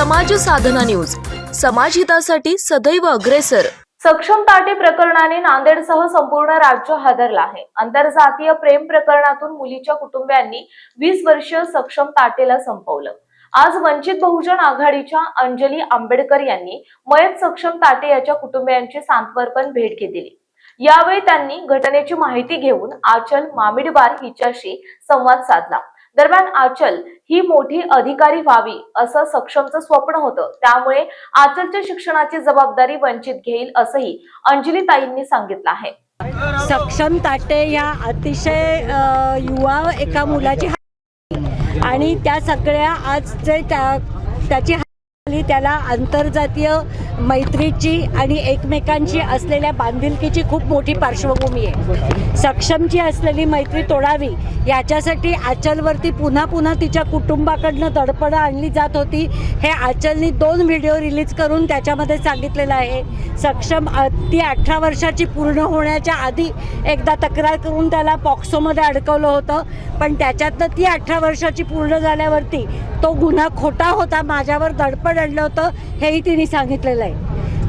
समाज साधना न्यूज. समाजहितासाठी सदैव अग्रेसर. सक्षम ताटे प्रकरणाने नांदेडसह संपूर्ण राज्य हादरला आहे. आंतरजातीय प्रेम प्रकरणातून मुलीच्या कुटुंबियांनी वीस वर्षीय सक्षम ताटेला संपवलं. आज वंचित बहुजन आघाडीच्या अंजली आंबेडकर यांनी मयत सक्षम ताटे याच्या कुटुंबियांची सांत्वरपण भेट घेतली. यावेळी त्यांनी घटनेची माहिती घेऊन आचल मामिडबार हिच्याशी संवाद साधला. दरम्यान आचल ही मोठी अधिकारी व्हावी असं सक्षमचं स्वप्न होतं. त्यामुळे आचलच्या शिक्षणाची जबाबदारी वंचित घेईल असंही अंजली ताईंनी सांगितलं आहे. सक्षम ताटे या अतिशय युवा एका मुलाची आणि त्या सगळ्या आज जे त्याची त्याला आंतरजातीय मैत्रीची आणि एकमेकांची असलेल्या बांधिलकीची खूप मोठी पार्श्वभूमी आहे. सक्षमची असलेली मैत्री तोडावी याच्यासाठी आचलवरती पुन्हा पुन्हा तिच्या कुटुंबाकडनं दडपणं आणली जात होती. हे आचलनी दोन व्हिडिओ रिलीज करून त्याच्यामध्ये सांगितलेलं आहे. सक्षम ती अठरा वर्षाची पूर्ण होण्याच्या आधी एकदा तक्रार करून त्याला पॉक्सोमध्ये अडकवलं होतं. पण त्याच्यातनं ती अठरा वर्षाची पूर्ण झाल्यावरती तो गुन्हा खोटा होता माझ्यावर दडपण आणलं होतं हेही तिने सांगितलेलं आहे.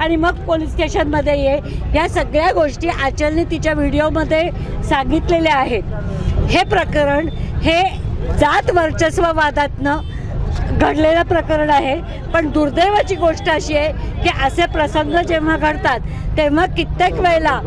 आणि मग पोलीस स्टेशनमध्ये ये. ह्या सगळ्या गोष्टी आचलने तिच्या व्हिडिओमध्ये सांगितलेल्या आहेत. हे प्रकरण हे जात वर्चस्ववादातनं घडलेलं प्रकरण आहे. पण दुर्दैवाची गोष्ट अशी आहे की असे प्रसंग जेव्हा घडतात तेव्हा कित्येक वेळेला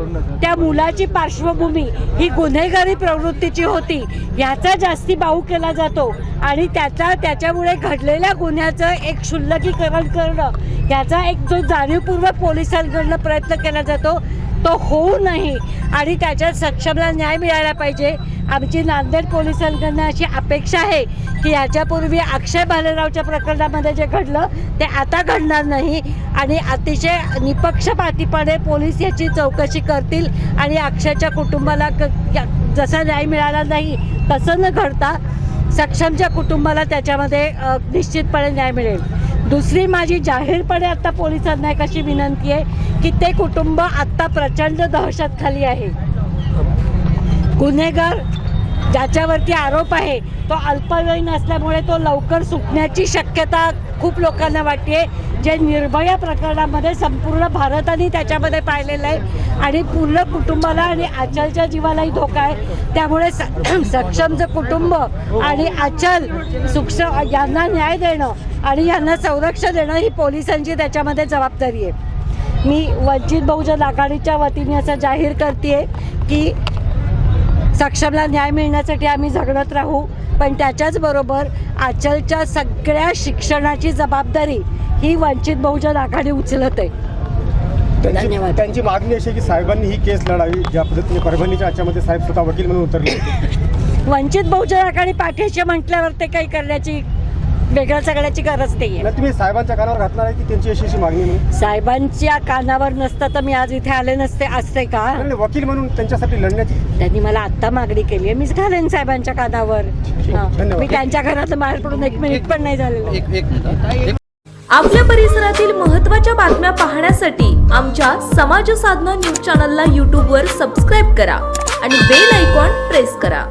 त्या मुलाची पार्श्वभूमी ही गुन्हेगारी प्रवृत्तीची होती. याचा जास्ती बाऊ केला जातो आणि त्याचा त्याच्यामुळे घडलेल्या गुन्ह्याचं एक क्षुल्लकीकरण करणं याचा एक जो जाणीवपूर्वक पोलिसांकडनं प्रयत्न केला जातो तो होऊ नाही. आणि त्याच्यात सक्षमला न्याय मिळायला पाहिजे. आमची नांदेड पोलिसांकडनं अशी अपेक्षा आहे की याच्यापूर्वी अक्षय भालेरावच्या प्रकरणामध्ये जे घडलं ते आता घडणार नाही. आणि अतिशय निपक्षपातीपणे पोलीस याची चौकशी करतील आणि अक्षयच्या कुटुंबाला क- जसा न्याय मिळाला नाही तसं न घडता सक्षमच्या कुटुंबाला त्याच्यामध्ये निश्चितपणे न्याय मिळेल. दुसरी माझी जाहीरपणे आत्ता पोलिसांना एक अशी विनंती आहे की ते कुटुंब आत्ता प्रचंड दहशतखाली आहे. गुन्हेगार ज्याच्यावरती आरोप आहे तो अल्पवयीन असल्यामुळे तो लवकर सुटण्याची शक्यता खूप लोकांना वाटते. जे निर्भया प्रकरणामध्ये संपूर्ण भारताने त्याच्यामध्ये पाहिलेलं आहे आणि पूर्ण कुटुंबाला आणि आचलच्या जीवालाही धोका आहे. त्यामुळे स- जे कुटुंब आणि आचल सुक्ष यांना न्याय देणं आणि यांना संरक्षण देणं ही पोलिसांची त्याच्यामध्ये जबाबदारी आहे. मी वंचित बहुजन आघाडीच्या वतीने असं जाहीर करते की सक्षमला न्याय मिळण्यासाठी आम्ही झगडत राहू पण त्याच्याच बरोबर आचलच्या सगळ्या शिक्षणाची जबाबदारी ही वंचित बहुजन आघाडी उचलत आहे त्यांची धन्यवाद. त्यांची मागणी अशी की साहेबांनी ही केस लढावी ज्या पद्धतीने परभणीच्या याच्यामध्ये साहेब स्वतः वकील म्हणून उतरले वंचित बहुजन आघाडी पाठीशी म्हटल्यावर ते काही करण्याची वेगळं सगळ्याची गरज नाही आहे तुम्ही साहेबांच्या कानावर घातणार आहे की त्यांची अशी अशी मागणी म्हणून साहेबांच्या कानावर नसतं तर मी आज इथे आले नसते असते का? नाही, नाही, वकील म्हणून त्यांच्यासाठी लढण्याची त्यांनी मला आत्ता मागणी केली आहे. मीच घालेन साहेबांच्या कानावर. हा. धन्यवाद. मी त्यांच्या घरात बाहेर पडून एक मिनिट पण नाही झालेलं. आपल्या परिसरातील महत्त्वाच्या बातम्या पाहण्यासाठी आमच्या समाज साधना न्यूज चॅनलला यूट्यूबवर सबस्क्राईब करा आणि बेल आयकॉन प्रेस करा.